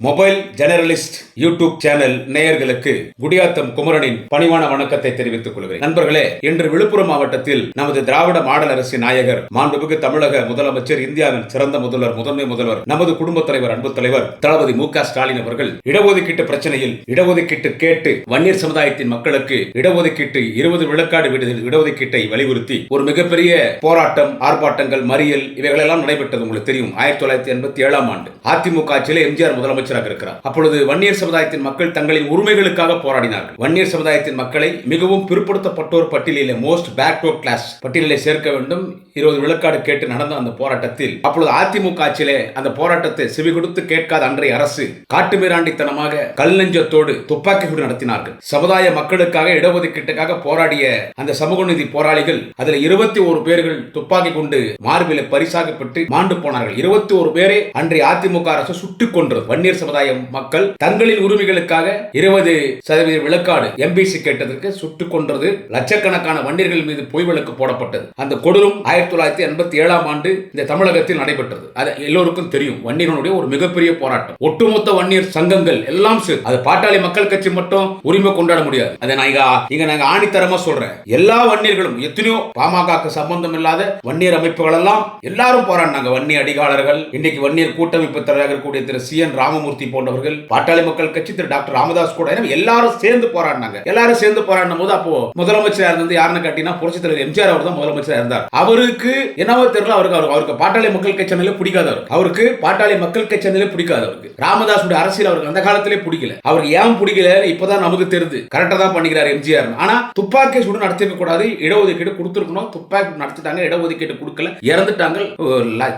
Mobile generalist YouTube channel நேயர்களுக்கு குடியாத்தம் குமரனின் பணிவான வணக்கத்தை தெரிவித்துக் கொள்கிறேன். நண்பர்களே இன்று விழுப்புரம் மாவட்டத்தில் நமது திராவிட மாடல் அரசின் நாயகர் மாண்புமிகு தமிழக முதலமைச்சர் இந்தியாவின் சிறந்த முதல்வர் முதன்மை முதல்வர் நமது குடும்பத் தலைவர் அன்பு தலைவர் தளபதி மு ஸ்டாலின் அவர்கள் இடஒதுக்கீட்டு பிரச்சனையில் இடஒதுக்கீட்டு கேட்டு வன்னியர் சமுதாயத்தின் மக்களுக்கு இடஒதுக்கீட்டு இருபது விழுக்காடு விடுதல் இடஒதுக்கீட்டை வலியுறுத்தி ஒரு மிகப்பெரிய போராட்டம் ஆர்ப்பாட்டங்கள் மறியல் இவைகளெல்லாம் நடைபெற்றது உங்களுக்கு தெரியும். ஆயிரத்தி தொள்ளாயிரத்தி எண்பத்தி ஏழாம் ஆண்டு அதிமுக ஆட்சியிலே எம்ஜிஆர் முதலமைச்சர் அமைச்சராக இருக்கிறார். அப்பொழுது வன்னியர் சமுதாயத்தின் மக்கள் தங்களின் உரிமைகளுக்காக போராடினார்கள். வன்னியர் சமுதாயத்தின் மக்களை மிகவும் பிற்படுத்தப்பட்டோர் பட்டியலில் மோஸ்ட் பேக்வர்ட் கிளாஸ் பட்டியலில் சேர்க்க வேண்டும். இருபது விழுக்காடு கேட்டு நடந்த அந்த போராட்டத்தில் அப்பொழுது அதிமுக ஆட்சியிலே அந்த போராட்டத்தை செவி கொடுத்து கேட்காத அன்றைய அரசு காட்டுமிராண்டித்தனமாக கல் நெஞ்சத்தோடு துப்பாக்கி சூடு நடத்தினார்கள். சமுதாய மக்களுக்காக இடஒதுக்கீட்டுக்காக போராடிய அந்த சமூக நீதி போராளிகள் அதில் இருபத்தி ஒரு பேர்கள் துப்பாக்கி கொண்டு மார்பில பரிசாக பெற்று மாண்டு போனார்கள். இருபத்தி ஒரு பேரை அன்றைய அதிமுக அரசு சுட்டுக் கொன்றது. வன்னியர் சமுதாய மக்கள் தங்களின் உரிமைகளுக்காக இருபது சதவீத விழுக்காடு எம்பிசி கேட்டதற்கு சுட்டுக் கொன்றது லட்சக்கணக்கான வண்டியர்கள் மீது பொய் விளக்கு போடப்பட்டது. அந்த கொடூரம் ஆயிரத்தி தொள்ளாயிரத்தி எண்பத்தி ஏழாம் ஆண்டு இந்த தமிழகத்தில் நடைபெற்றது. அது எல்லோருக்கும் தெரியும். வன்னியர்களுடைய ஒரு மிகப்பெரிய போராட்டம். ஒட்டுமொத்த வன்னியர் சங்கங்கள் எல்லாம் சேர்த்து அது பாட்டாளி மக்கள் கட்சி மட்டும் உரிமை கொண்டாட முடியாது. அதை நான் இங்க நாங்க ஆணித்தரமா சொல்றேன். எல்லா வன்னியர்களும் எத்தனையோ பாமக சம்பந்தம் இல்லாத வன்னியர் அமைப்புகள் எல்லாம் எல்லாரும் போராடினாங்க. வன்னிய அடிகாலர்கள் இன்னைக்கு வன்னியர் கூட்டமைப்பு தலைவராக இருக்கக்கூடிய திரு சி என் ராமமூர்த்தி போன்றவர்கள் பாட்டாளி மக்கள் கட்சி திரு டாக்டர் ராமதாஸ் கூட எல்லாரும் சேர்ந்து போராடினாங்க. எல்லாரும் சேர்ந்து போராடும் போது அப்போ முதலமைச்சரா இருந்தது யாருன்னு கேட்டீங்கன்னா புரட்சி தலைவர் எம்ஜிஆர் அவர் தான் முதலமைச்சரா இருந்தார். அவருக்கு என்னவோ தெரியல அவருக்கு அவருக்கு பாட்டாளி மக்கள் கட்சி பிடிக்காத பிடிக்காது அவருக்கு. பாட்டாளி மக்கள் கட்சி நிலை பிடிக்காது அவருக்கு. ராமதாஸுடைய அரசியல் அவருக்கு அந்த காலத்திலே பிடிக்கல. அவருக்கு ஏன் பிடிக்கல இப்பதான் நமக்கு தெரிது கரெக்டா தான் பண்ணிக்கிறார் எம்ஜிஆர் ஆனா துப்பாக்கி சூடு நடத்திருக்க கூடாது இடஒதுக்கீடு கொடுத்துருக்கணும். துப்பாக்கி நடத்திட்டாங்க இடஒதுக்கீடு கொடுக்கல இறந்துட்டாங்க.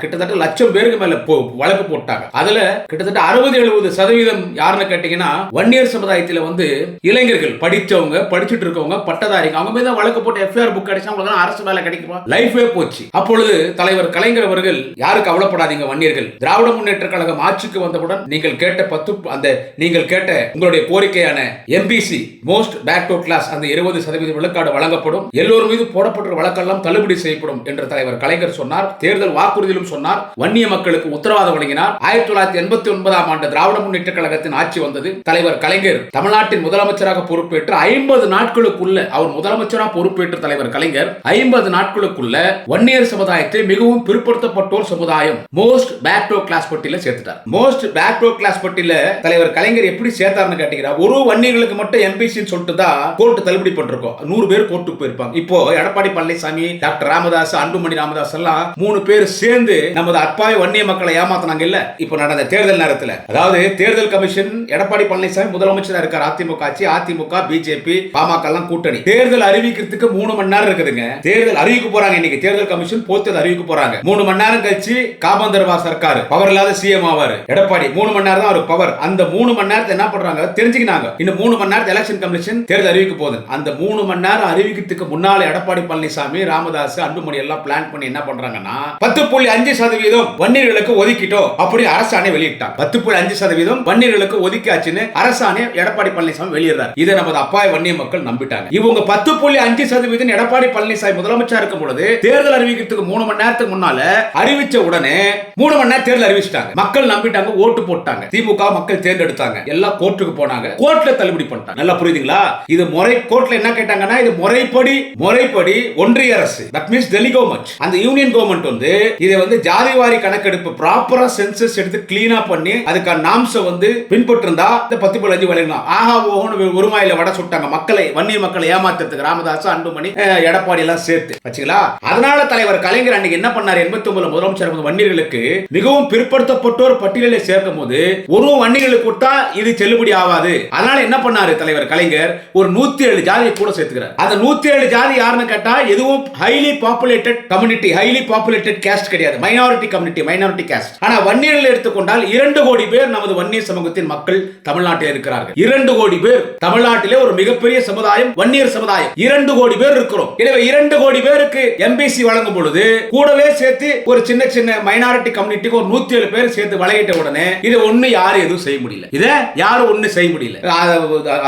கிட்டத்தட்ட லட்சம் பேருக்கு மேல வழக்கு போட்டாங்க. அதுல கிட்டத்தட்ட அறுபது எழுபது சதவீதம் யாருன்னு கேட்டீங்கன்னா வன்னியர் சமுதாயத்தில் வந்து இளைஞர்கள் படிச்சவங்க படிச்சுட்டு இருக்கவங்க பட்டதாரிங்க அவங்க மீது வழக்கு போட்டு எஃப்ஐஆர் புக் அடிச்சா அவங்களுக்கு அரசு வேலை கிடைக்குமா? லைஃபே போச்சு. அப்பொழுது தலைவர் கலைஞர் அவர்கள் யாருக்கு கவலைப்படாதீங்க வன்னியர்கள். திராவிட முன்னேற்ற கழகம் ஆட்சிக்கு வந்தவுடன் நீங்கள் கேட்ட பத்து அந்த நீங்கள் கேட்ட உங்களுடைய கோரிக்கையான MBC most backward class அந்த இருபது சதவீத விழுக்காடு வழங்கப்படும். எல்லோர் மீது போடப்பட்ட வழக்கெல்லாம் தள்ளுபடி செய்யப்படும் என்று தலைவர் கலைஞர் சொன்னார். தேர்தல் வாக்குறுதியிலும் சொன்னார். வன்னிய மக்களுக்கு உத்தரவாதம் வழங்கினார். ஆயிரத்தி தொள்ளாயிரத்தி எண்பத்தி ஒன்பதாம் ஆண்டு திராவிட முன்னேற்ற கழகத்தின் ஆட்சி வந்தது தலைவர் கலைஞர். தமிழ்நாட்டின் முதலமைச்சராக பொறுப்பேற்று ஐம்பது நாட்களுக்குள்ள அவர் முதலமைச்சராக பொறுப்பேற்ற தலைவர் கலைஞர் ஐம்பது நாட்களுக்குள்ள வன்னியர் சமுதாயத்தை மிகவும் பிற்படுத்தப்பட்டோர் சமுதாயம் மோஸ்ட் பேக்டோ கிளாஸ் பட்டியல சேர்த்துட்டார். மோஸ்ட் பேக்டோ கிளாஸ் பட்டியல தலைவர் கலைஞர் எப்படி சேர்த்தாருன்னு கேட்டீங்கன்னா ஒரு வன்னியர்களுக்கு மட்டும் எம்பிசின்னு சொல்லிட்டு தான் கோர்ட்டு தள்ளுபடி பண்ணிருக்கோம். நூறு பேர் கோர்ட்டுக்கு போயிருப்பாங்க. இப்போ எடப்பாடி பழனிசாமி டாக்டர் ராமதாஸ் அன்புமணி ராமதாஸ் எல்லாம் மூணு பேர் சேர்ந்து நமது அப்பாவி வன்னிய மக்களை ஏமாத்தினாங்க இல்ல இப்போ நடந்த தேர்தல் நேரத்தில். அதாவது தேர்தல் கமிஷன் எடப்பாடி பழனிசாமி முதலமைச்சராக இருக்கார் அதிமுக ஆட்சி அதிமுக பிஜேபி பாமக எல்லாம் கூட்டணி. தேர்தல் அறிவிக்கிறதுக்கு மூணு மணி நேரம் இருக்குதுங்க. தேர்தல் அறிவிக்க போறாங்க இன்னைக்கு. தேர்தல் கமிஷன் போத்தது அறிவிக்க போறாங்க. மூணு மணி நேரம் கழிச்சு காபந்தர்வா சர்க்கார் பவர் இல்லாத சிஎம் ஆவாரு. எடப்பாடி மூணு மணி நேரம் தான் அவர் பவர். அந்த மூணு மணி நேரத்தை என்ன பண்றாங்க? தெரிஞ்சுக்கினாங்க. இன்னும் மூணு மணி நேரத்தை எலெக்ஷன் கமிஷன் தேர்தல் அறிவிக்க போகுது. அந்த மூணு மணி நேரம் அறிவிக்கிறதுக்கு முன்னால எடப்பாடி பழனிசாமி ராமதாஸ் அன்புமணி எல்லாம் பிளான் பண்ணி என்ன பண்றாங்கன்னா பத்து புள்ளி அஞ்சு சதவீதம் வன்னியர்களுக்கு ஒதுக்கிட்டோம் அப்படி அரசாணை வெளியிட்டான் பத்து புள்ளி அஞ்சு சதவீதம் வன்னியர்களுக்கு ஒதுக்கியாச்சுன்னு அரசாணை எடப்பாடி பழனிசாமி வெளியிடுறாரு. இதை நமது அப்பாய் வன்னிய மக்கள் நம்பிட்டாங்க. இவங்க பத்து புள்ளி அஞ்சு சதவீதம் எடப்பாடி பழனிசாமி முதலமைச்சர் இருக்கும் பொழுது தேர்தல் அறிவிக்கிறதுக்கு மூணு மணி நேரத்துக்கு முன்னால அறிவிச்ச உடனே மூணு மணி நேரம் தேர்தல் அறிவிச்சிட்டாங்க. மக்கள் நம்பிட்டாங்க ஓட்டு போட்டாங்க. திமுக மக்கள் தேர்ந்தெடுத்தாங்க. எல்லாம் கோர்ட்டுக்கு போனாங்க. கோர்ட்ல தள்ளுபடி பண்ணிட்டாங்க. நல்லா புரியுதுங்களா? இது முறை கோர்ட்ல என்ன கேட்டாங்கன்னா இது முறைப்படி முறைப்படி ஒன்றிய அரசு. தட் மீன்ஸ் டெல்லி கவர்மெண்ட் அந்த யூனியன் கவர்மெண்ட் வந்து இதை வந்து ஜாதிவாரி கணக்கெடுப்பு ப்ராப்பரா சென்சஸ் எடுத்து கிளீனா பண்ணி அதுக்கு அதுக்கான நாம்ச வந்து பின்பற்றிருந்தா இந்த பத்து புள்ளி அஞ்சு ஆஹா ஓஹோன்னு ஒரு மாயில வட சுட்டாங்க. மக்களை வன்னிய மக்களை ஏமாத்துறதுக்கு ராமதாஸ் அன்புமணி எடப்பாடி எல்லாம் சேர்த்து. வச்சுங்களா அதனால தலைவர் கலைஞர் அன்னைக்கு என்ன பண்ணார்? எண்பத்தி ஒன்பது முதலமைச்சர் வன்னியர்களுக்கு மிகவும் பிற்படுத்தப்பட்டோர் பட்டியலில் சேர்க்கும் போது ஒரு வன்னியர்களுக்கு கொடுத்தா இது செல்லுபடி ஆகாது. அதனால என்ன பண்ணாரு தலைவர் கலைஞர்? ஒரு நூத்தி ஏழு ஜாதியை கூட சேர்த்துக்கிறார். அந்த நூத்தி ஏழு ஜாதி யாருன்னு கேட்டா எதுவும் highly populated community highly populated caste கிடையாது. மைனாரிட்டி கம்யூனிட்டி மைனாரிட்டி கேஸ்ட் ஆனா வன்னியர்கள் எடுத்துக்கொண்டால் இரண்டு கோடி பேர் பேர் நமது வன்னியர் சமூகத்தின் மக்கள் தமிழ்நாட்டில் இருக்கிறார்கள். இரண்டு கோடி பேர் தமிழ்நாட்டிலே ஒரு மிகப்பெரிய சமுதாயம் வன்னியர் சமுதாயம். இரண்டு கோடி பேர் இருக்கிறோம். எனவே இரண்டு கோடி பேருக்கு எம்பிசி வழங்கும் பொழுது கூடவே சேர்த்து ஒரு சின்ன சின்ன மைனாரிட்டி கம்யூனிட்டிக்கு ஒரு நூத்தி ஏழு பேர் சேர்த்து வழங்கிட்ட உடனே இது ஒண்ணு யாரும் எதுவும் செய்ய முடியல. இத யாரும் ஒண்ணு செய்ய முடியல.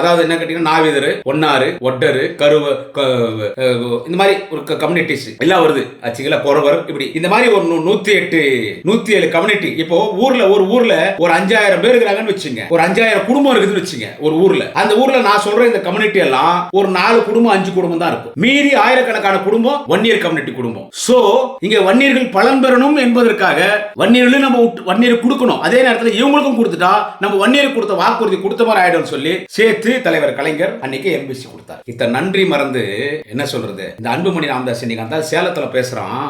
அதாவது என்ன கேட்டீங்கன்னா நாவிதர் ஒன்னாறு ஒட்டரு கருவ இந்த மாதிரி ஒரு கம்யூனிட்டிஸ் எல்லாம் வருது. ஆச்சுங்களா குறவர் இப்படி. இந்த மாதிரி ஒரு நூத்தி எட்டு நூத்தி ஏழு கம்யூனிட்டி இப்போ ஊர்ல ஒரு ஊர்ல ஒரு அஞ்சாயிரம் பேர் இருக்கிறாங்கன்னு வச்சுங்க. ஒரு அஞ்சாயிரம் குடும்பம் இருக்குதுன்னு வச்சுங்க ஒரு ஊர்ல. அந்த ஊர்ல நான் சொல்ற இந்த கம்யூனிட்டி எல்லாம் ஒரு நாலு குடும்பம் அஞ்சு குடும்பம் தான் இருக்கும். மீறி ஆயிரக்கணக்கான குடும்பம் வன்னியர் கம்யூனிட்டி குடும்பம். சோ இங்க வன்னியர்கள் பலன் பெறணும் என்பதற்காக வன்னியர்களும் நம்ம வன்னியர் கொடுக்கணும். அதே நேரத்தில் இவங்களுக்கும் கொடுத்துட்டா நம்ம வன்னியர் கொடுத்த வாக்குறுதி கொடுத்த மாதிரி ஆயிடும் சொல்லி சேர்த்து தலைவர் கலைஞர் அன்னைக்கு எம்பிசி கொடுத்தார். இத்த நன்றி மறந்து என்ன சொல்றது? இந்த அன்புமணி ராமதாஸ் இன்னைக்கு அந்த சேலத்துல பேசுறான்.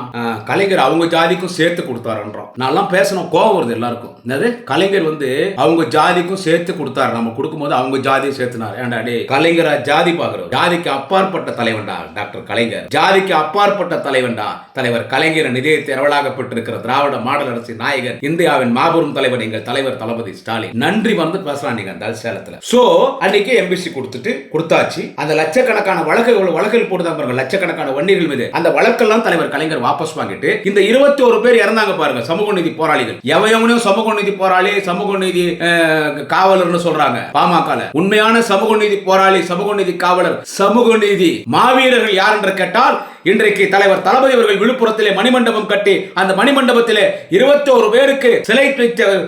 கலைஞர் அவங்க ஜாதிக்கும் சேர்த்து கொடுத்தாருன்றோம் நான்லாம் பேசணும் கோவம் வருது எல்லாருக்கும். என்னது? கலைஞர் கலைஞர் வந்து அவங்க ஜாதிக்கும் சேர்த்து கொடுத்தாரு. நம்ம கொடுக்கும்போது அவங்க ஜாதியும் சேர்த்துனாரு. ஏன்டா டே கலைஞரா ஜாதி பாக்குறோம் ஜாதிக்கு அப்பாற்பட்ட தலைவன்டா டாக்டர் கலைஞர். ஜாதிக்கு அப்பாற்பட்ட தலைவன்டா தலைவர் கலைஞர் நிதியத்தை இரவலாக திராவிட மாடல் அரசு நாயகர் இந்தியாவின் மாபெரும் தலைவர் எங்கள் தலைவர் தளபதி ஸ்டாலின். நன்றி வந்து பேசலாம் நீங்க அந்த சேலத்துல. சோ அன்னைக்கு எம்பிசி கொடுத்துட்டு கொடுத்தாச்சு. அந்த லட்சக்கணக்கான வழக்குகள் வழக்கில் போட்டுதான் பாருங்க. லட்சக்கணக்கான வண்டிகள் மீது அந்த வழக்கெல்லாம் தலைவர் கலைஞர் வாபஸ் வாங்கிட்டு இந்த இருபத்தி ஒரு பேர் இறந்தாங்க பாருங்க. சமூக நீதி போராளிகள். எவையவனையும் சமூக நீதி போராளி சமூக நீதி காவலர்னு சொல்றாங்க பாமக உண்மையான சமூக நீதி போராளி சமூக நீதி காவலர் சமூக நீதி மாவீரர்கள் யார் என்று கேட்டால் இன்றைக்கு தலைவர் தளபதி அவர்கள் விழுப்புரத்திலே மணிமண்டபம் கட்டி அந்த மணிமண்டபத்திலே இருபத்தி ஒரு பேருக்கு சிலை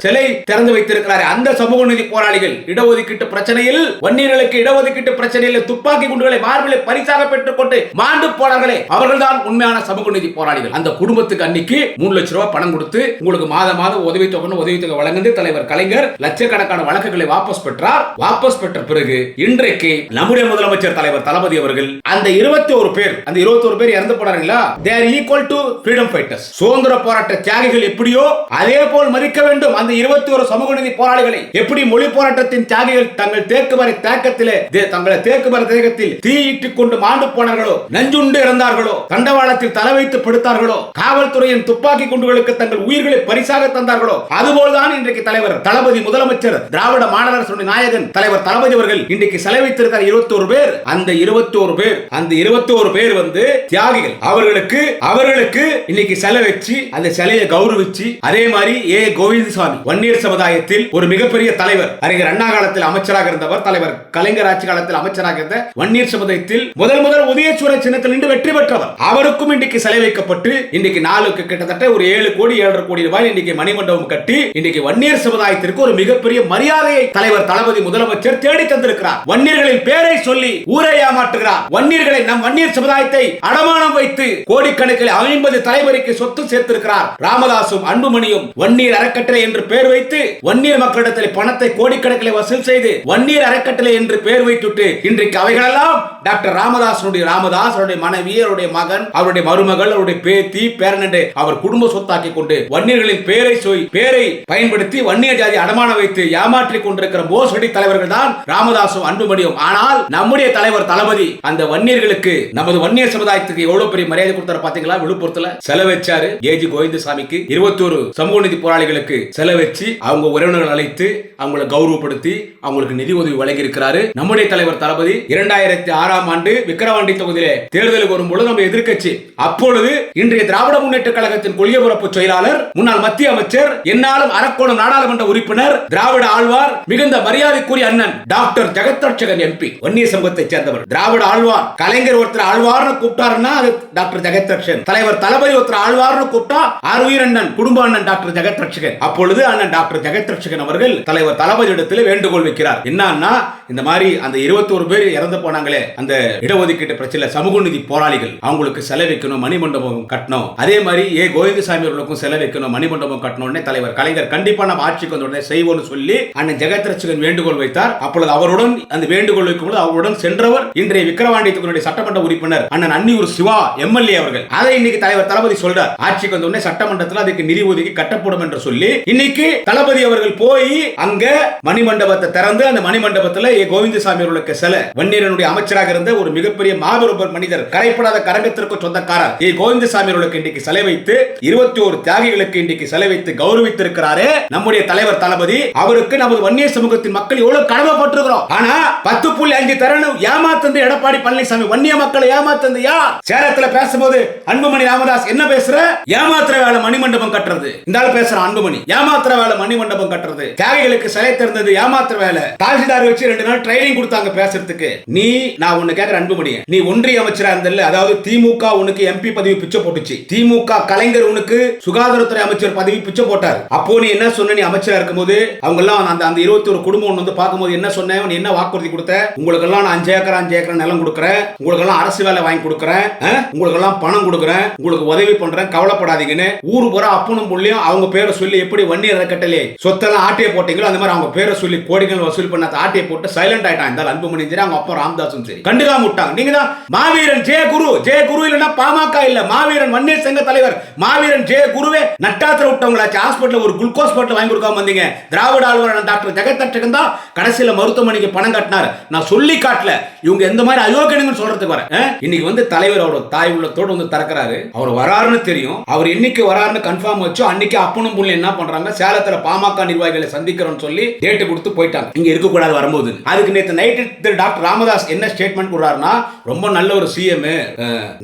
சிலை திறந்து வைத்திருக்கிறார். அந்த சமூக நீதி போராளிகள் இடஒதுக்கீட்டு பிரச்சனையில் வன்னியர்களுக்கு இடஒதுக்கீட்டு பிரச்சனையில் துப்பாக்கி குண்டுகளை மார்பிலை பரிசாக பெற்றுக் கொண்டு மாண்டு போனார்களே. அவர்கள்தான் உண்மையான சமூக நீதி போராளிகள். அந்த குடும்பத்துக்கு அன்னைக்கு மூணு லட்சம் ரூபாய் பணம் கொடுத்து உங்களுக்கு மாதம் மாதம் உதவி தொகை வழங்குது. தலைவர் கலைஞர் லட்சக்கணக்கான வழக்குகளை வாபஸ் பெற்றார். வாபஸ் பெற்ற பிறகு இன்றைக்கு நம்முடைய முதலமைச்சர் தலைவர் தளபதி அவர்கள் அந்த இருபத்தி ஒரு பேர் அந்த இருபத்தி ஒரு பேர் இறந்து போனாங்களா they are equal to freedom fighters சுதந்திர போராட்ட தியாகிகள் எப்படியோ அதே போல் மதிக்க வேண்டும். அந்த இருபத்தி ஒரு சமூக நீதி போராளிகளை எப்படி மொழி போராட்டத்தின் தியாகிகள் தங்கள் தேக்கு மர தேக்கத்திலே தங்களை தேக்கு மர தேக்கத்தில் தீயிட்டுக் கொண்டு மாண்டு போனார்களோ? நஞ்சுண்டு இறந்தார்களோ? தண்டவாளத்தில் தலை வைத்து படுத்தார்களோ? காவல்துறையின் துப்பாக்கி குண்டுகளுக்கு தங்கள் உயிர்களை பரிசாக தந்தார்களோ? அதுபோல்தான் இன்றைக்கு தலைவர் தளபதி முதலமைச்சர் திராவிட மாடல் நாயகன் தலைவர் தளபதி அவர்கள் இன்றைக்கு செலவைத்திருக்கிற இருபத்தி ஒரு பேர். அந்த இருபத்தி ஒரு பேர் அந்த இருபத்தி ஒரு பேர் வந்து தியாகிகள். அவர்களுக்கு அவர்களுக்கு இன்னைக்கு சிலை வச்சு அந்த சிலையை கௌரவிச்சு அதே மாதிரி ஏ. கோவிந்தசாமி வன்னியர் சமுதாயத்தில் ஒரு மிகப்பெரிய தலைவர் அறிஞர் அண்ணா காலத்தில் அமைச்சராக இருந்தவர் தலைவர் கலைஞர் ஆட்சி காலத்தில் அமைச்சராக இருந்த வன்னியர் சமுதாயத்தில் முதல் முதல் உதயசூரன் சின்னத்தில் நின்று வெற்றி பெற்றவர். அவருக்கும் இன்றைக்கு சிலை வைக்கப்பட்டு இன்னைக்கு நாளுக்கு கிட்டத்தட்ட ஒரு ஏழு கோடி ஏழரை கோடி ரூபாய் இன்னைக்கு மணிமண்டபம் கட்டி இன்னைக்கு வன்னியர் சமுதாயத்திற்கு ஒரு மிகப்பெரிய மரியாதையை தலைவர் தளபதி முதலமைச்சர் தேடி தந்திருக்கிறார். வன்னியர்களின் பேரை சொல்லி ஊரை ஏமாற்றுகிறார். வன்னியர்களை நம் வன்னியர் சமுதாயத்தை அடமானம் வைத்து கோடிக்கணக்கில் ஐம்பது தலைவருக்கு சொத்து சேர்த்திருக்கிறார். ராமதாசும் அன்புமணியும் வன்னியர் அறக்கட்டளை என்று பெயர் வைத்து வன்னியர் மக்களிடத்தில் பணத்தை கோடிக்கணக்கில் வசூல் செய்து வன்னியர் அறக்கட்டளை என்று பெயர் வைத்துட்டு இன்றைக்கு அவைகளெல்லாம் டாக்டர் ராமதாசனுடைய ராமதாஸ் அவருடைய மனைவி அவருடைய மகன் அவருடைய மருமகள் அவருடைய பேத்தி பேரன் என்று அவர் குடும்ப சொத்தாக்கி கொண்டு வன்னியர்களின் பெயரை சொய் பெயரை பயன்படுத்தி வன்னியர் ஜாதி அடமானம் வைத்து ஏமாற்றிக் கொண்டிருக்கிற மோசடி தலைவர்கள் தான் ராமதாசும் அன்புமணியும். ஆனால் நம்முடைய தலைவர் தளபதி அந்த வன்னியர்களுக்கு நமது வன்னியர் சமுதாயத்துக்கு எவ்வளவு பெரிய மரியாதை கொடுத்தாரு பாத்தீங்களா? விழுப்புரத்துல செலவச்சாரு. ஏஜி கோவிந்தசாமிக்கு இருபத்தோரு சமூக நிதி போராளிகளுக்கு செலவச்சு அவங்க உறவினர்கள் அழைத்து அவங்களை கௌரவப்படுத்தி அவங்களுக்கு நிதி உதவி வழங்கி இருக்கிறாரு நம்முடைய தலைவர் தளபதி இரண்டாயிரத்தி ஆறாம் ஆண்டு விக்கிரவாண்டி தொகுதியிலே தேர்தலுக்கு வரும்பொழுது நம்ம எதிர்கட்சி அப்பொழுது இன்றைய திராவிட முன்னேற்ற கழகத்தின் கொள்கை செயலாளர் முன்னாள் மத்திய அமைச்சர் என்னாலும் அரக்கோணம் நாடாளுமன்ற உறுப்பினர் திராவிட ஆழ்வார் மிகுந்த மரியாதைக்குரிய அண்ணன் டாக்டர் ஜெகத்ரட்சகன் எம்பி. வன்னிய சமூகத்தைச் சேர்ந்தவர். திராவிட ஆழ்வார் கலைஞர் ஒருத்தர் ஆழ்வார்னு கூப்பிட்டார் கூப்பிட்டாருன்னா அது டாக்டர் ஜெகத்ரட்சகன். தலைவர் தளபதி ஒருத்தர் ஆழ்வார்னு கூப்பிட்டா ஆர்வீர் அண்ணன் குடும்ப அண்ணன் டாக்டர் ஜெகத்ரட்சகன். அப்பொழுது அண்ணன் டாக்டர் ஜெகத்ரட்சகன் அவர்கள் தலைவர் தளபதி இடத்துல வேண்டுகோள் வைக்கிறார். என்னன்னா இந்த மாதிரி அந்த இருபத்தோரு பேர் இறந்து போனாங்களே அந்த இடஒதுக்கீட்டு பிரச்சனை சமூக நிதி போராளிகள் அவங்களுக்கு செலவு மணிமண்டபம் கட்டணும். அதே மாதிரி ஏ. கோவிந்தசாமி அவர்களுக்கும் செலவு மணிமண்டபம் கட்டணும்னே தலைவர் கலைஞர் கண்டிப்பா நம்ம ஆட்சிக்கு வந்த உடனே செய்வோம்னு சொல்லி அண்ணன் ஜெகத்ரட்சகன் வேண்டுகோள் வைத்தார். அப்பொழுது அவருடன் அந்த வேண்டுகோள் வைக்கும்போது அவருடன் சென்றவர் இன்றைய விக்கிரவாண்டி சட்டமன்ற உறுப்பினர் அண்ணன் அன்னியூர் சிவா எம்எல்ஏ அவர்கள். அதை இன்னைக்கு தலைவர் தளபதி சொல்றார். ஆட்சிக்கு வந்த உடனே சட்டமன்றத்தில் அதுக்கு நிதி ஒதுக்கி கட்டப்படும் என்று சொல்லி இன்னைக்கு தளபதி அவர்கள் போய் அங்க மணிமண்டபத்தை திறந்து அந்த மணிமண்டபத்தில் ஏ. கோவிந்தசாமி அவர்களுக்கு சில வன்னியரனுடைய அமைச்சராக இருந்த ஒரு மிகப்பெரிய மாபெரும் மனிதர் கரைப்படாத கரங்கத்திற்கு சொந்தக்காரர். ஏ. கோவிந்தசாமி அவர்களுக்கு இன்னைக்கு சிலை வைத்து இருபத்தி ஒரு தியாகிகளுக்கு இன்னைக்கு சிலை வைத்து கௌரவித்திருக்கிறாரு நம்முடைய தலைவர் தளபதி. அவருக்கு நமது வன்னியர் சமூகத்தின் மக்கள் எவ்வளவு கடமைப்பட்டிருக்கிறோம். ஆனா பத்து புள்ளி அஞ்சு தரணும் ஏமாத்தந்து எடப்பாடி பழனிசாமி வன்னிய மக்களை ஏமாத்தந்து யார்? சேலத்துல பேசும்போது அன்புமணி ராமதாஸ் என்ன பேசுற? ஏமாத்திர வேலை மணிமண்டபம் கட்டுறது. இந்த ஆள் பேசுற அன்புமணி. ஏமாத்திர வேலை மணிமண்டபம் கட்டுறது. தியாகிகளுக்கு சிலை திறந்தது ஏமாத்திர வேலை தாசில்தார் வச்சு ரெண்டு நாள் ட்ரைனிங் கொடுத்தாங்க பேசுறதுக்கு. நீ நான் உன்னை கேக்குற அன்புமணி நீ ஒன்றிய அமைச்சரா இருந்தல அதாவது திமுக உனக்கு எம்பி பதவி பிச்சை போட்டுச்சு. திமுக கலைஞர் உனக்கு சுகாதாரத்துறை அமைச்சர் பதவி பிச்சை போட்டார். அப்போ நீ என்ன சொன்ன? நீ அமைச்சரா இருக்கும்போது அவங்க எல்லாம் அந்த அந்த இருபத்தி ஒரு குடும்பம் ஒன்று வந்து பார்க்கும்போது என்ன சொன்ன? நீ என்ன வாக்குறுதி கொடுத்த? உங்களுக்கு எல்லாம் நான் அஞ்சு ஏக்கர் அஞ்சு ஏக்கர் நிலம் கொடுக்குறேன். உங்களுக்கு எல்லாம் அரசு வேலை வாங்கி கொடுக்குறேன். உங்களுக்கு எல்லாம் பணம் கொடுக்குறேன் உங்களுக்கு உதவி பண்றேன் கவலைப்படாதீங்கன்னு ஊரு பூரா அப்பனும் புள்ளியும் அவங்க பேரை சொல்லி எப்படி வன்னியர் கட்டலே சொத்தெல்லாம் ஆட்டையை போட்டீங்களோ அந்த மாதிரி அவங்க பேரை சொல்லி கோடிகள் வசூல் பண்ண அந்த ஆட்டையை போட்டு சைலண்ட் ஆயிட்டான். இந்த அன்புமணி சரி அவங்க அப்பா ராமதாஸும் சரி. கண்டுதான் விட்டாங்க. நீங்க தான் மாவீரன் ஜெய குரு. ஜெய குரு இல்லைன்னா பாமக இல்ல. மாவீரன் வன்னியர் சங்க தலைவர். மாவீரன் ஜெய குருவே நட்டாத்திர விட்டவங்களாச்சு. ஹாஸ்பிட்டல் ஒரு குளுக்கோஸ் பாட்டில் வாங்கி கொடுக்காம வந்தீங்க. திராவிட ஆளுநர் டாக்டர் ஜெகத்தட்டுக்கு தான் கடைசியில மருத்துவமனைக்கு பணம் கட்டினார். நான் சொல்லி காட்டல. இவங்க எந்த மாதிரி அயோக்கியனுங்கன்னு சொல்றதுக்கு வரேன். இன்னைக்கு வந்து தலைவர் தலைவர் அவரோட தாய் உள்ளத்தோடு வந்து திறக்கிறாரு. அவர் வராருன்னு தெரியும். அவர் என்னைக்கு வராருன்னு கன்ஃபார்ம் வச்சோ அன்னைக்கு அப்பனும் புள்ளி என்ன பண்றாங்க? சேலத்துல பாமக நிர்வாகிகளை சந்திக்கிறோம்னு சொல்லி டேட்டு கொடுத்து போயிட்டாங்க. இங்க இருக்கக்கூடாது வரும்போது. அதுக்கு நேற்று நைட்டு திரு டாக்டர் ராமதாஸ் என்ன ஸ்டேட்மெண்ட் கொடுறாருன்னா ரொம்ப நல்ல ஒரு சிஎம்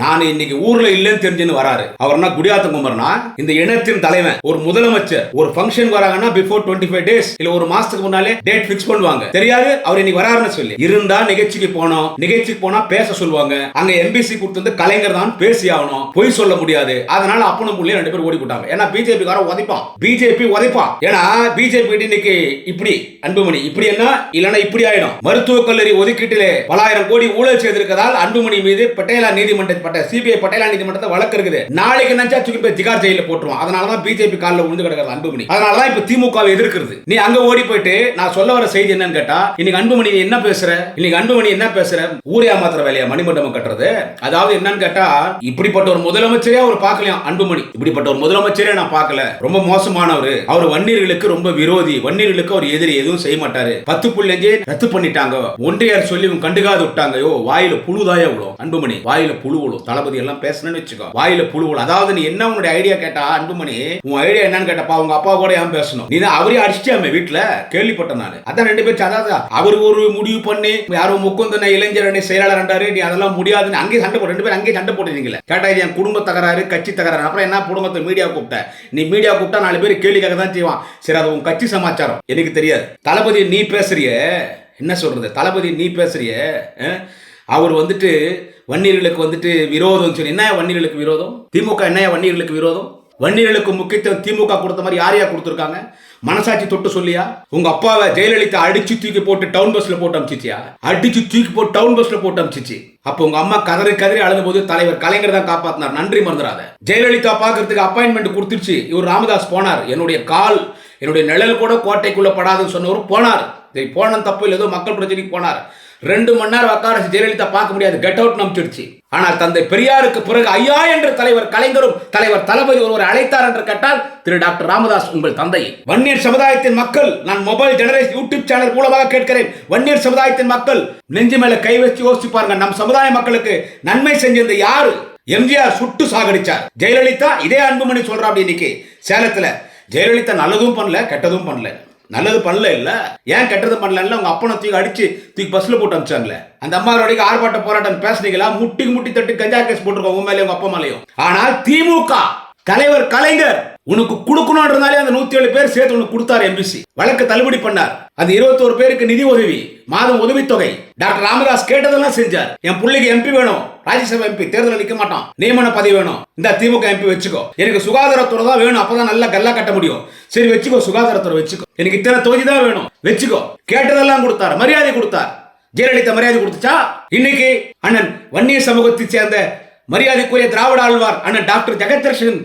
நான் இன்னைக்கு ஊர்ல இல்லைன்னு தெரிஞ்சுன்னு வராரு. அவர்னா குடியாத்தம் குமரனா இந்த இனத்தின் தலைவன் ஒரு முதலமைச்சர் ஒரு ஃபங்க்ஷன் வராங்கன்னா பிஃபோர் டுவெண்ட்டி ஃபைவ் டேஸ் இல்ல ஒரு மாசத்துக்கு முன்னாலே டேட் ஃபிக்ஸ் பண்ணுவாங்க. தெரியாது? அவர் இன்னைக்கு வராருன்னு சொல்லி. இருந்தா நிகழ்ச்சிக்கு போனோம். நிகழ்ச்சிக்கு போனா பேச சொல்லுவாங்க. அங்க எம்பிசி கொடுத்த வந்து கலைஞர் தான் பேசி ஆகணும் பொய் சொல்ல முடியாது. அதனால அப்பனும் புள்ளி ரெண்டு பேரும் ஓடி போட்டாங்க ஏன்னா பிஜேபி கார உதைப்பான் பிஜேபி உதைப்பான் ஏன்னா பிஜேபி இன்னைக்கு இப்படி அன்புமணி இப்படி என்ன? இல்லனா இப்படி ஆயிடும். மருத்துவக் கல்லூரி ஒதுக்கீட்டிலே பலாயிரம் கோடி ஊழல் செய்திருக்கதால் அன்புமணி மீது பட்டேலா நீதிமன்ற பட்ட சிபிஐ பட்டேலா நீதிமன்றத்தை வழக்கு இருக்குது. நாளைக்கு நினைச்சா தூக்கி போய் திகார் ஜெயில போட்டுருவான். அதனாலதான் பிஜேபி காலில் உழுந்து கிடக்கிறது அன்புமணி. அதனாலதான் இப்ப திமுகவை எதிர்க்கிறது. நீ அங்க ஓடி போயிட்டு நான் சொல்ல வர செய்தி என்னன்னு கேட்டா இன்னைக்கு அன்புமணி என்ன பேசுற? இன்னைக்கு அன்புமணி என்ன பேசுற? ஊரே மாத்திர வேலையா? மணிமண்டபம் கட்டுறது? அதாவது என்னன்னு கேட்டா இப்படிப்பட்ட ஒரு முதலமைச்சரே அவர் பார்க்கலையாம் அன்புமணி. இப்படிப்பட்ட ஒரு முதலமைச்சரே நான் பார்க்கல. ரொம்ப மோசமானவர். அவர் வன்னியர்களுக்கு ரொம்ப விரோதி. வன்னியர்களுக்கு அவர் எதிரி எதுவும் செய்ய மாட்டாரு. பத்து புள்ளஞ்சே ரத்து பண்ணிட்டாங்க. ஒன்றியார் சொல்லி இவங்க கண்டுக்காது விட்டாங்க. யோ வாயில புழுதாய விழும் அன்புமணி வாயில புழு விழும் தளபதி எல்லாம் பேசணும்னு வச்சுக்கோ. வாயில புழு விழும் அதாவது நீ என்ன உன்னுடைய ஐடியா கேட்டா அன்புமணி உன் ஐடியா என்னன்னு கேட்டப்பா உங்க அப்பா கூட ஏன் பேசணும்? நீ தான் அவரே அடிச்சிட்டாமே வீட்டுல? கேள்விப்பட்டேன் நான். அதான் ரெண்டு பேரும் அதாவது அவர் ஒரு முடிவு பண்ணி யாரும் முக்குந்தன இளைஞர் அணி செயலாளர் நீ அதெல்லாம் முடியாதுன்னு அங்கேயே சண்டை போட ரெண்டு பேரும் அங்கேயே சண்டை போட்டுருக்கீங்களே கேட்டா இது என் குடும்ப தகராறு கட்சி தகராறு. அப்புறம் என்ன குடும்பத்தை மீடியா கூப்பிட்ட? நீ மீடியா கூப்பிட்டா நாலு பேர் கேள்வி கேட்க தான் செய்வான். சரி அது உன் கட்சி சமாச்சாரம். எனக்கு தெரியாது. தளபதி நீ பேசுறிய. என்ன சொல்றது? தளபதி நீ பேசுறிய. அவர் வந்துட்டு வன்னியர்களுக்கு வந்துட்டு விரோதம் சொல்லி என்ன வன்னியர்களுக்கு விரோதம்? திமுக என்ன வன்னியர்களுக்கு விரோதம்? வன்னியர்களுக்கு முக்கியத்துவம் திமுக கொடுத்த மாதிரி யாரையா கொடுத்துருக்காங்க? மனசாட்சி தொட்டு சொல்லியா? உங்க அப்பாவை ஜெயலலிதா அடிச்சு தூக்கி போட்டு டவுன் பஸ்ல போட்டு அமிச்சிச்சியா? அடிச்சு தூக்கி போட்டு டவுன் பஸ்ல போட்டு அமிச்சிச்சு. அப்போ உங்க அம்மா கதறி கதறி அழுத போது தலைவர் கலைஞர் தான் காப்பாத்தினார். நன்றி மறந்துடாத. ஜெயலலிதா பாக்குறதுக்கு அப்பாயின்மெண்ட் கொடுத்துருச்சு. இவர் ராமதாஸ் போனார். என்னுடைய கால் என்னுடைய நிழல் கூட கோட்டைக்குள்ள படாதுன்னு சொன்னவர் போனார். சரி போன தப்பு இல்லை. ஏதோ மக்கள் பிரச்சனைக்கு போனார். ரெண்டு மணி நேரம் உட்கார ஜெயலலிதா பார்க்க முடியாது. கெட் அவுட் நம்பிச்சிடுச்சு ஆனால் தந்தை பெரியாருக்கு பிறகு ஐயா என்று தலைவர் கலைஞரும் தலைவர் தளபதி ஒருவர் அழைத்தார் என்று கேட்டால் திரு டாக்டர் ராமதாஸ் உங்கள் தந்தை. வன்னியர் சமுதாயத்தின் மக்கள் நான் மொபைல் ஜெனரேஷன் யூடியூப் சேனல் மூலமாக கேட்கிறேன். வன்னியர் சமுதாயத்தின் மக்கள் நெஞ்சு மேல கை வச்சு யோசிச்சு பாருங்க. நம் சமுதாய மக்களுக்கு நன்மை செஞ்சிருந்த யாரு? எம்ஜிஆர் சுட்டு சாகடிச்சார். ஜெயலலிதா இதே அன்புமணி சொல்றா அப்படி இன்னைக்கு. சேலத்துல ஜெயலலிதா நல்லதும் பண்ணல கெட்டதும் பண்ணல. நல்லது பண்ணல இல்ல? ஏன் கெட்டது பண்ணல உங்க அப்பனை தூக்கி அடிச்சு தூக்கி பஸ்ல போட்டு அனுப்பிச்சாங்களே? அந்த அம்மாவோடய ஆர்ப்பாட்ட போராட்டம் பேசுனீங்களா? முட்டிக்கு முட்டி தட்டு கஞ்சா கேஸ் போட்டிருக்கோம் உன் மேலே உங்க அப்பா மேலேயும். ஆனால் திமுக தலைவர் கலைஞர் உனக்கு கொடுக்கணும்ன்றதாலே அந்த நூத்தி ஏழு பேர் சேர்த்து உனக்கு கொடுத்தாரு எம்பிசி வழக்கு தள்ளுபடி பண்ணார். அந்த இருபத்தோரு பேருக்கு நிதி உதவி மாதம் உதவித்தொகை. டாக்டர் ராமதாஸ் கேட்டதெல்லாம் செஞ்சார். என் பிள்ளைக்கு எம்பி வேணும். ராஜ்யசபா எம்பி தேர்தலில் நிக்க மாட்டான். நியமன பதவி வேணும். இந்த திமுக எம்பி வச்சுக்கோ. எனக்கு சுகாதாரத்துறை தான் வேணும். அப்பதான் நல்லா கல்லா கட்ட முடியும். சரி வச்சுக்கோ சுகாதாரத்துறை வச்சுக்கோ. எனக்கு இத்தனை தொகுதி தான் வேணும். வச்சுக்கோ. கேட்டதெல்லாம் கொடுத்தார். மரியாதை கொடுத்தார். ஜெயலலிதா மரியாதை கொடுத்துச்சா? இன்னைக்கு அண்ணன் வன்னிய சமூகத்தை சேர்ந்த மரியாதைக்குரிய திராவிட ஆழ்வார் அண்ணன் டாக்டர் ஜெகதர்ஷன்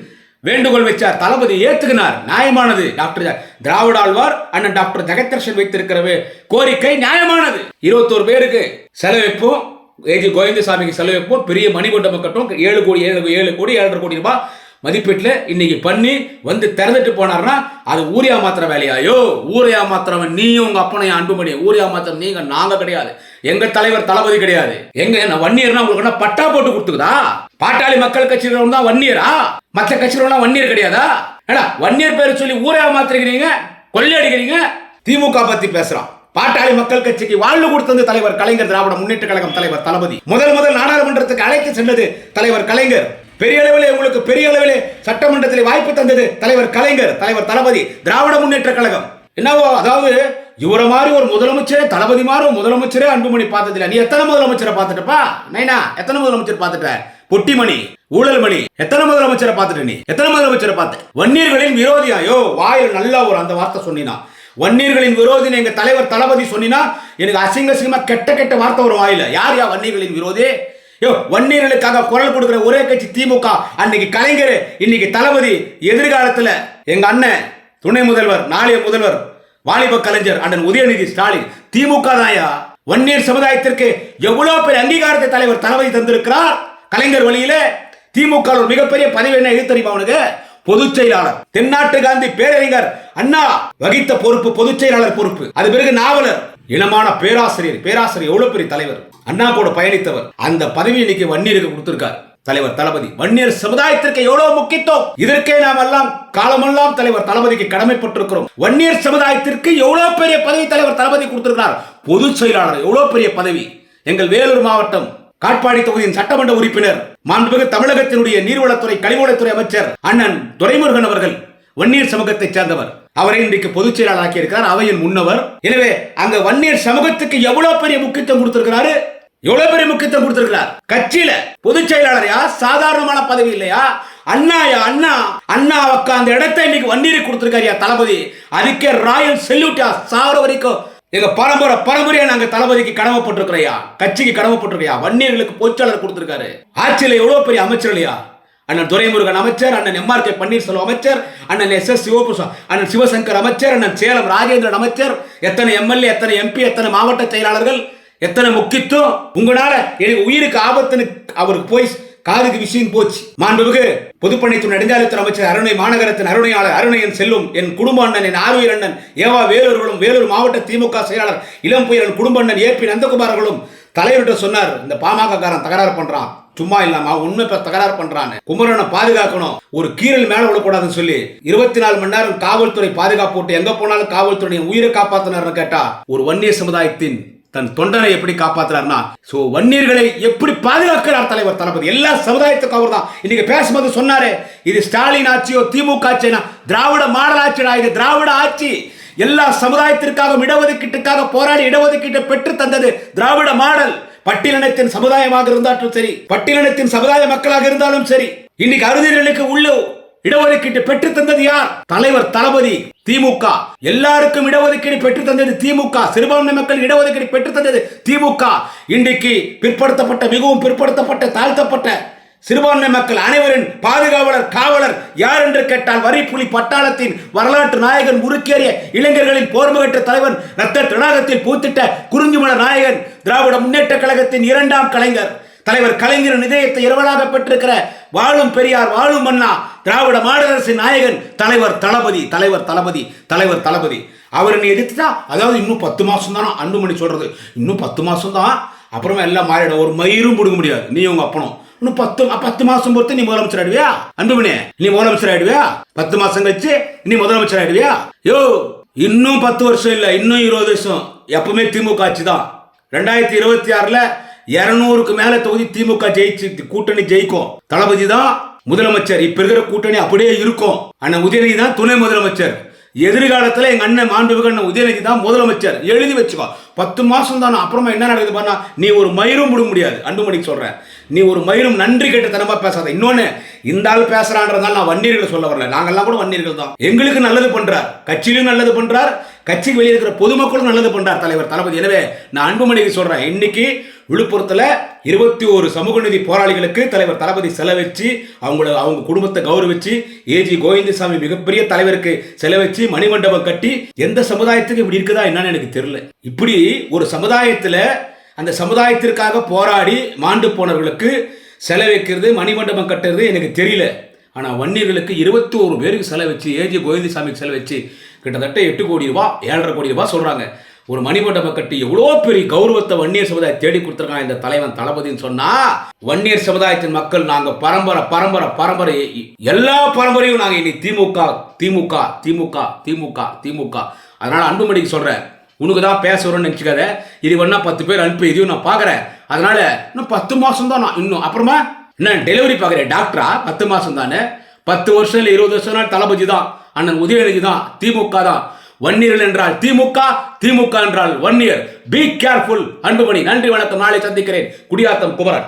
வேண்டுகோள் வச்சார். தளபதி ஏத்துக்கினார். நியாயமானது. டாக்டர் திராவிட ஆழ்வார் அண்ணன் டாக்டர் ஜெகதர்ஷன் வைத்திருக்கிற கோரிக்கை நியாயமானது. இருபத்தோரு பேருக்கு செலவிப்போம். ஏஜி கோவிந்தசாமிக்கு செலவிப்போம். பெரிய மணிமண்டபம் கட்டும் ஏழு கோடி ஏழு ஏழு கோடி ஏழரை கோடி ரூபாய் மதிப்பீட்டில் இன்னைக்கு பண்ணி வந்து திறந்துட்டு போனார்னா அது ஊரியா மாத்திர வேலையாயோ? ஊரியா மாத்திரவன் நீயும் உங்க அப்பனையும் அன்புமணி ஊரியா மாத்திரம் நீங்க நாங்க கிடையாது. எங்க தலைவர் தளபதி கிடையாது. எங்க என்ன வன்னியர்னா உங்களுக்கு என்ன பட்டா போட்டு கொடுத்துக்குதா? பாட்டாளி மக்கள் கட்சியில தான் வன்னியரா? மற்ற கட்சியில வன்னியர் கிடையாதா? ஏடா வன்னியர் பேர் சொல்லி ஊரியா மாத்திருக்கிறீங்க கொள்ளையடிக்கிறீங்க? திமுக பத்தி பேசுறான். பாட்டாளி மக்கள் கட்சிக்கு வாழ்வு கொடுத்தது தலைவர் கலைஞர் திராவிட முன்னேற்ற கழகம் தலைவர் தளபதி. முதல் முதல் நாடாளுமன்றத்துக்கு அழைத்து சென்றது தலைவர் கலைஞர். பெரிய அளவிலே உங்களுக்கு பெரிய அளவிலே சட்டமன்றத்தில் வாய்ப்பு தந்தது தலைவர் கலைஞர் தலைவர் தளபதி திராவிட முன்னேற்ற கழகம். என்னவோ அதாவது இவரை மாதிரி ஒரு முதலமைச்சரே தளபதி மாதிரி ஒரு முதலமைச்சரே அன்புமணி பார்த்ததில்ல. நீ எத்தனை முதலமைச்சரை பார்த்துட்டப்பா? நைனா எத்தனை முதலமைச்சர் பார்த்துட்ட? பொட்டிமணி ஊழல்மணி எத்தனை முதலமைச்சரை பார்த்துட்ட நீ? எத்தனை முதலமைச்சரை பார்த்த? வன்னியர்களின் விரோதியாயோ வாயில் நல்லா ஒரு அந்த வார்த்தை சொன்னினா. வன்னியர்களின் விரோதின்னு எங்க தலைவர் தளபதி சொன்னினா எனக்கு அசிங்க அசிங்கமா கெட்ட கெட்ட வார்த்தை ஒரு வாயில. யார் யா வன்னியர்களின் விரோதி? யோ வன்னியர்களுக்காக குரல் கொடுக்குற ஒரே கட்சி திமுக. அன்னைக்கு கலைஞர் இன்னைக்கு தளபதி. எதிர்காலத்துல எங்க அண்ணன் துணை முதல்வர் நாளைய முதல்வர் வாலிப கலைஞர் அண்ணன் உதயநிதி ஸ்டாலின் திமுக தாயா வன்னியர் சமுதாயத்திற்கு எவ்வளவு பெரிய அங்கீகாரத்தை தலைவர் தளபதி தந்திருக்கிறார்? கலைஞர் வழியில திமுக ஒரு மிகப்பெரிய பதவி என்ன எது தெரியுமா அவனுக்கு பொதுச் செயலாளர். தென்னாட்டு காந்தி பேரறிஞர். அண்ணா வகித்த பொறுப்பு பொதுச் செயலாளர் பொறுப்பு. அது பிறகு நாவலர். இனமான பேராசிரியர் பேராசிரியர் எவ்வளவு பெரிய தலைவர்? அண்ணா கூட பயணித்தவர். அந்த பதவி இன்னைக்கு வன்னியருக்கு கொடுத்திருக்கார். தலைவர் தளபதி. வன்னியர் சமுதாயத்திற்கு எவ்வளவு முக்கியத்துவம்? இதற்கே நாம் எல்லாம் காலமெல்லாம் தலைவர் தளபதிக்கு கடமைப்பட்டிருக்கிறோம். வன்னியர் சமுதாயத்திற்கு எவ்வளவு பெரிய பதவி தலைவர் தளபதி கொடுத்திருக்கிறார்? பொதுச் செயலாளர் எவ்வளவு பெரிய பதவி? எங்கள் வேலூர் மாவட்டம் காட்பாடி தொகுதியின் சட்டமன்ற உறுப்பினர் மாண்புமிகு தமிழகத்தினுடைய நீர்வளத்துறை கழிவுளத்துறை அமைச்சர் அண்ணன் துரைமுருகன் அவர்கள் வன்னியர் சமூகத்தை சேர்ந்தவர். அவரை இன்றைக்கு பொதுச் செயலாளராக்கி இருக்கிறார். அவையின் முன்னவர். எனவே அங்க வன்னியர் சமூகத்துக்கு எவ்வளவு பெரிய முக்கியத்துவம் கொடுத்திருக்கிறாரு? எவ்வளவு பெரிய முக்கியத்துவம் கொடுத்திருக்கிறார்? கட்சியில பொதுச் செயலாளரையா சாதாரணமான பதவி இல்லையா? அண்ணாயா அண்ணா. அண்ணா உட்கார்ந்த இடத்தை இன்னைக்கு வன்னியருக்கு கொடுத்திருக்காருயா தளபதி. அதுக்கே ராயல் செல்யூட்டா சாவர வரைக்கும் எங்க பரம்பரை பரம்பரையா நாங்க தளபதிக்கு கடமைப்பட்டிருக்கிறையா கட்சிக்கு கடமைப்பட்டிருக்கையா வன்னியர்களுக்கு பொச்சாளர் கொடுத்திருக்காரு. ஆட்சியில எவ்வளவு பெரிய அமைச்சர் இல்லையா அண்ணன் துரைமுருகன் அமைச்சர் அண்ணன் எம்ஆர் கே பன்னீர்செல்வம் அமைச்சர் அண்ணன் எஸ் எஸ் சிவபிரசாத் அண்ணன் சிவசங்கர் அமைச்சர் அண்ணன் சேலம் ராஜேந்திரன் அமைச்சர் எத்தனை எம்எல்ஏ எத்தனை எம்பி எத்தனை மாவட்ட செயலாளர்கள் எத்தனை முக்கியத்துவம் உங்களால எனக்கு உயிருக்கு ஆபத்துன்னு அவருக்கு போய் காதுக்கு விஷயம் போச்சு. மாண்புமிகு பொதுப்பணித்துறை நெடுஞ்சாலைத்துறை அமைச்சர் அருணை மாநகரத்தின் அருணையாளர் அருணையன் செல்லும் என் குடும்ப அண்ணன் என் ஆர்வியர் அண்ணன் ஏவா வேலூர்களும் வேலூர் மாவட்ட திமுக செயலாளர் இளம் புயலன் குடும்ப அண்ணன் ஏ பி நந்தகுமார்களும் தலைவர்கிட்ட சொன்னார் இந்த பாமக காரன் தகராறு பண்றான். சும்மா இல்லாம உண்மை இப்ப தகராறு பண்றான்னு குமரனை பாதுகாக்கணும். ஒரு கீரல் மேல விடக்கூடாதுன்னு சொல்லி இருபத்தி நாலு மணி நேரம் காவல்துறை பாதுகாப்பு போட்டு எங்க போனாலும் காவல்துறையின் உயிரை காப்பாத்தினார்னு கேட்டா ஒரு வன்னிய சமுதாயத்தின் தன் தொண்டனை எப்படி காப்பாத்துறாருன்னா சோ வன்னியர்களை எப்படி பாதுகாக்கிறார் தலைவர் தளபதி? எல்லா சமுதாயத்துக்கும் அவர் தான் இன்னைக்கு பேசும்போது சொன்னாரு இது ஸ்டாலின் ஆட்சியோ திமுக ஆட்சினா திராவிட மாடல் ஆட்சியா இது? திராவிட ஆட்சி. எல்லா சமுதாயத்திற்காக இடஒதுக்கீட்டுக்காக போராடி இடஒதுக்கீட்டை பெற்று தந்தது திராவிட மாடல். பட்டியலினத்தின் சமுதாயமாக இருந்தாலும் சரி பட்டியலினத்தின் சமுதாய மக்களாக இருந்தாலும் சரி இன்னைக்கு அறுதிகளுக்கு உள்ள இடஒதுக்கீட்டு பெற்று தந்தது யார்? தலைவர் தளபதி திமுக. எல்லாருக்கும் இடஒதுக்கீடு பெற்று தந்தது திமுக. சிறுபான்மை மக்கள் இடஒதுக்கீடு பெற்று தந்தது திமுக. இன்றைக்கு பிற்படுத்தப்பட்ட மிகவும் பிற்படுத்தப்பட்ட தாழ்த்தப்பட்ட சிறுபான்மை மக்கள் அனைவரின் பாதுகாவலர் காவலர் யார் என்று கேட்டால் வரிப்புலி பட்டாளத்தின் வரலாற்று நாயகன் முறுக்கேறிய இளைஞர்களின் போர்முகற்ற தலைவன் ரத்த தடாகத்தில் பூத்திட்ட குறிஞ்சிமல நாயகன் திராவிட முன்னேற்ற கழகத்தின் இரண்டாம் கலைஞர். தலைவர் கலைஞரின் இதயத்தை இரவலாக பெற்றிருக்கிற வாழும் பெரியார் வாழும் மன்னா திராவிட மாடலரசின் நாயகன் தலைவர் தளபதி தலைவர் தளபதி தலைவர் தளபதி. அவர் நீ எடுத்துட்டா அதாவது இன்னும் பத்து மாதம் தானே? அன்புமணி சொல்றது. இன்னும் பத்து மாதம் தான். அப்புறமா எல்லாம் மாறிடும். ஒரு மயிரும் பிடுங்க முடியாது. நீ உங்க அப்பனும். இன்னும் பத்து பத்து மாசம் பொறுத்து நீ முதலமைச்சர் ஆயிடுவியா அன்புமணி நீ முதலமைச்சர் ஆயிடுவியா பத்து மாசம் கழிச்சு நீ முதலமைச்சர் ஆயிடுவியா யோ இன்னும் பத்து வருஷம் இல்லை இன்னும் இருபது வருஷம் எப்பவுமே திமுக ஆட்சி தான் ரெண்டாயிரத்தி இருபத்தி ஆறுல இருநூறுக்கு மேல தொகுதி திமுக ஜெயிச்சு கூட்டணி ஜெயிக்கும் தளபதி தான் முதலமைச்சர் இப்ப இருக்கிற கூட்டணி அப்படியே இருக்கும் அண்ணன் உதயநிதி தான் துணை முதலமைச்சர் எதிர்காலத்தில் எங்க அண்ணன் மாண்புமிகு அண்ணன் உதயநிதி தான் முதலமைச்சர் எழுதி வச்சுக்கோ பத்து மாசம் தானே அப்புறமா என்ன நடக்குது பண்ணா நீ ஒரு மயிரும் விட முடியாது அன்புமணிக்கு சொல்றேன் நீ ஒரு மயிலும் நன்றி கேட்டு தனமா பேசாத. இன்னொன்னு இந்த ஆள் பேசுறான்றதால நான் வன்னியர்களை சொல்ல வரல. நாங்கெல்லாம் கூட வன்னியர்கள் தான். எங்களுக்கு நல்லது பண்றார். கட்சியிலும் நல்லது பண்றார். கட்சிக்கு வெளியே இருக்கிற பொதுமக்களும் நல்லது பண்றார் தலைவர் தளபதி. எனவே நான் அன்புமணிக்கு சொல்றேன் இன்னைக்கு விழுப்புரத்தில் இருபத்தி ஒரு சமூக நிதி போராளிகளுக்கு தலைவர் தளபதி செலவச்சு அவங்கள அவங்க குடும்பத்தை கௌரவிச்சு ஏஜி கோவிந்தசாமி மிகப்பெரிய தலைவருக்கு செலவச்சு மணிமண்டபம் கட்டி எந்த சமுதாயத்துக்கு இப்படி இருக்குதா என்னன்னு எனக்கு தெரியல. இப்படி ஒரு சமுதாயத்தில் அந்த சமுதாயத்திற்காக போராடி மாண்டு போனவர்களுக்கு செலவைக்கிறது மணிமண்டபம் கட்டுறது எனக்கு தெரியல. ஆனால் வன்னியர்களுக்கு இருபத்தி ஒரு பேருக்கு செலவு வச்சு ஏஜி கோவிந்தசாமிக்கு செலவு வச்சு கிட்டத்தட்ட எட்டு கோடி ரூபா ஏழரை கோடி ரூபா சொல்கிறாங்க ஒரு மணிமண்டபம் கட்டி எவ்வளோ பெரிய கௌரவத்தை வன்னியர் சமுதாயம் தேடி கொடுத்துருக்கான் இந்த தலைவன் தளபதின்னு சொன்னால் வன்னியர் சமுதாயத்தின் மக்கள் நாங்கள் பரம்பரை பரம்பரை பரம்பரை எல்லா பரம்பரையும் நாங்கள் இனி திமுக திமுக திமுக திமுக திமுக. அதனால் அன்புமணிக்கு சொல்கிறேன் உனக்கு தான் பேச வரும்னு நினச்சிக்காத. இது வேணா பத்து பேர் அனுப்பி இதையும் நான் பார்க்குறேன் அதனால இன்னும் பத்து மாதம் தான் நான் இன்னும். அப்புறமா என்ன டெலிவரி பார்க்குறேன் டாக்டரா பத்து மாதம் தானே? பத்து வருஷம் இல்லை இருபது வருஷம் நாள் தளபதி தான். அண்ணன் உதயநிதி தான். திமுக தான். வன்னியர்கள் என்றால் திமுக திமுக என்றால் வன்னியர். பி கேர்ஃபுல் அன்புமணி நன்றி வணக்கம். நாளை சந்திக்கிறேன். குடியாத்தம் குமரன்.